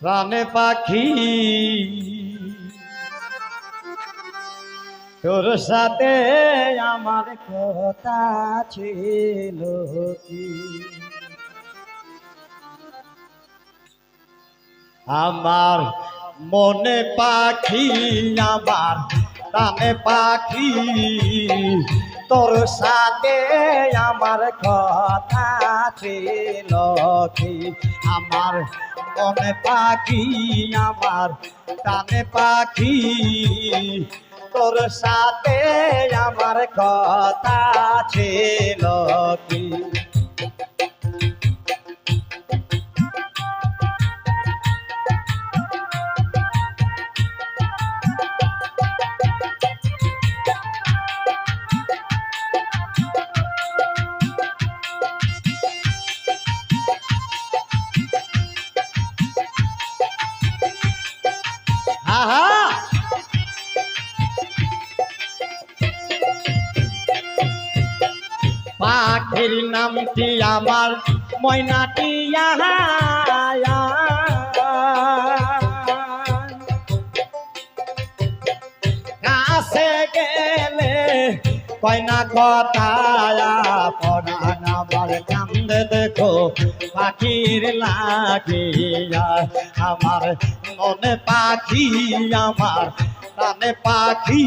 প্রাণে পাখি। তোর সাথে আমার কথা ছিল আমার মনে পাখি, আমার প্রাণে পাখি। তোর সাথে আমার কথা ছিল আমার মনে পাখি আমার কানে পাখি। তোর সাথে আমার কথা ছিল কি? আহা! পাখির নামটি আমার? ময়নাটি আহা কাছে গেলে কয়না কথা পড়ান আমার কান্দে দেখো, পাখির লাগিয়া। আমার মনে পাখি, আমার প্রাণে পাখি।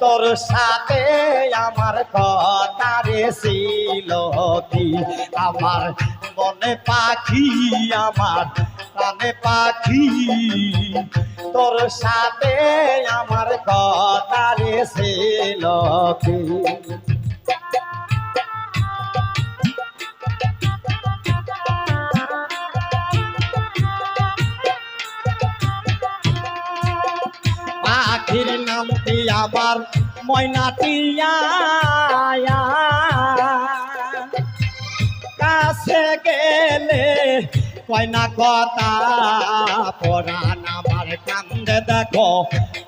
তোর সাথে আমার কথা ছিল কি? আমার মনে পাখি, আমার প্রাণে পাখি। তোর সাথে আমার কথা ছিল কি? পাখির নামটি আবার ময়নাটিয়া কাছে গেলে কয়না কথা পরাণ আমার কান্দে দেখো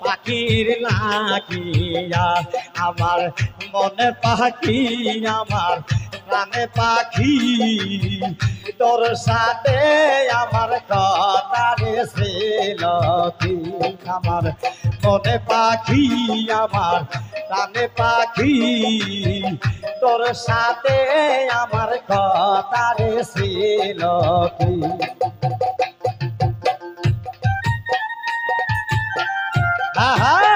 পাখির লাগিয়া। আমার মনে পাখি আমার প্রাণে পাখি, তোর সাথে আমার কথা রে ছিল আমার মনে পাখি, আমার প্রাণে পাখি, তোর সাথে আমার কথা রে ছিল কি? আহা!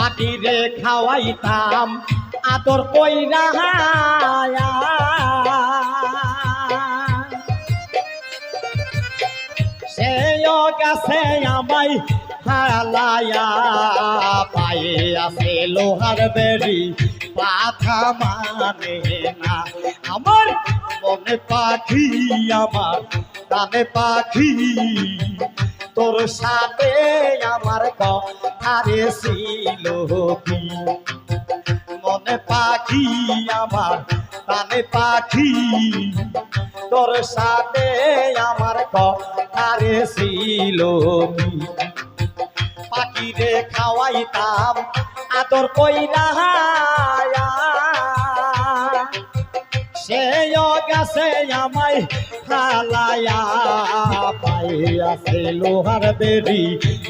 পাটিরে খাওয়াইতাম, আদর কইরা সে গাছে আমাই হালায়া পায়ে আছে লোহার বেরি পাথা মানে না। আমার মনে পাখি, আমার কানে পাখি। তোর সাথে আমার কথারে ছিল কি? মনে পাখি আমার কানে পাখি। তোর সাথে আমার কথারে ছিল কি? পাখি রে খাওয়াইতাম আদর কইরা সে গেছে আমায় হালায়া। পাইয়াছে লোহার বেরি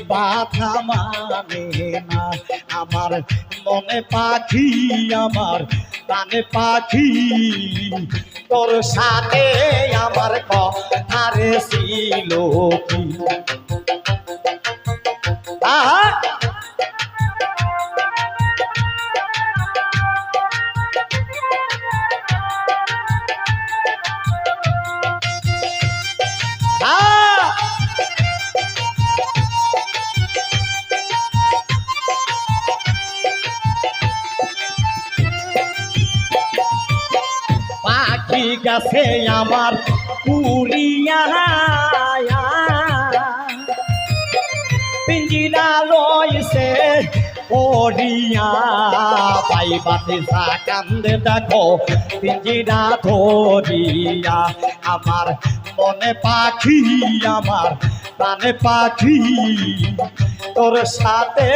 বাধা মানে না। আমার মনে পাখি, আমার কানে পাখি। তোর সাথে আমার কথারে ছিল কি? আহ! পাখি গাছে আমার পুরিয়া পিঞ্জিরা লইছে করিয়া পাইবাতে যা কান্দে দেখো পিঞ্জিরা ধরিয়া। আমার মনে পাখি, আমার প্রাণে পাখি। তোর সাথে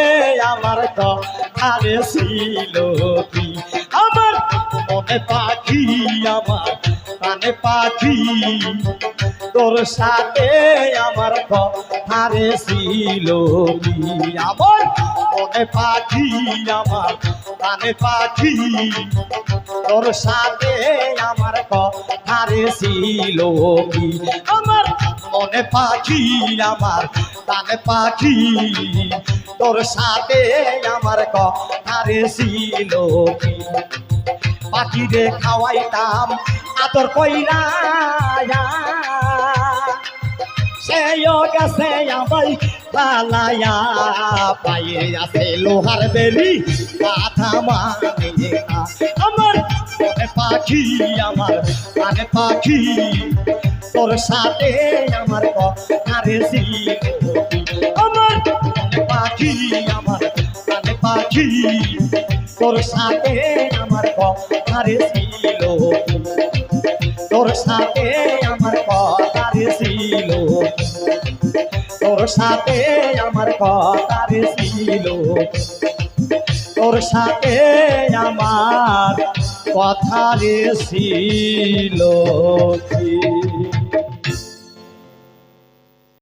আমার কথারে ছিল কি? আমার মনে পাখি আমার প্রাণে পাখি। তোর সাথে আমার কথারে ছিল আমার মনে পাখি আমার প্রাণে পাখি। তোর সাথে আমার কথারে ছিল আমার মনে পাখি আমার প্রাণে পাখি। তোর সাথে আমার কথারে ছিল কি? পাখিরে খাওয়াইতাম আদর কইরা সেও গেছে আমাই পালায়া পায়ে আছে লোহার বেলি কথা মানে না আমার মনে পাখি, আমার মানে পাখি, তোর সাথে আমার কথারে ছিল আমার মনে পাখি আমার মানে পাখি। তোর সাথে আমার কথারে ছিল। তোর সাথে আমার কথারে ছিল। তোর সাথে আমার কথারে ছিল। তোর সাথে আমার কথারে ছিল। কি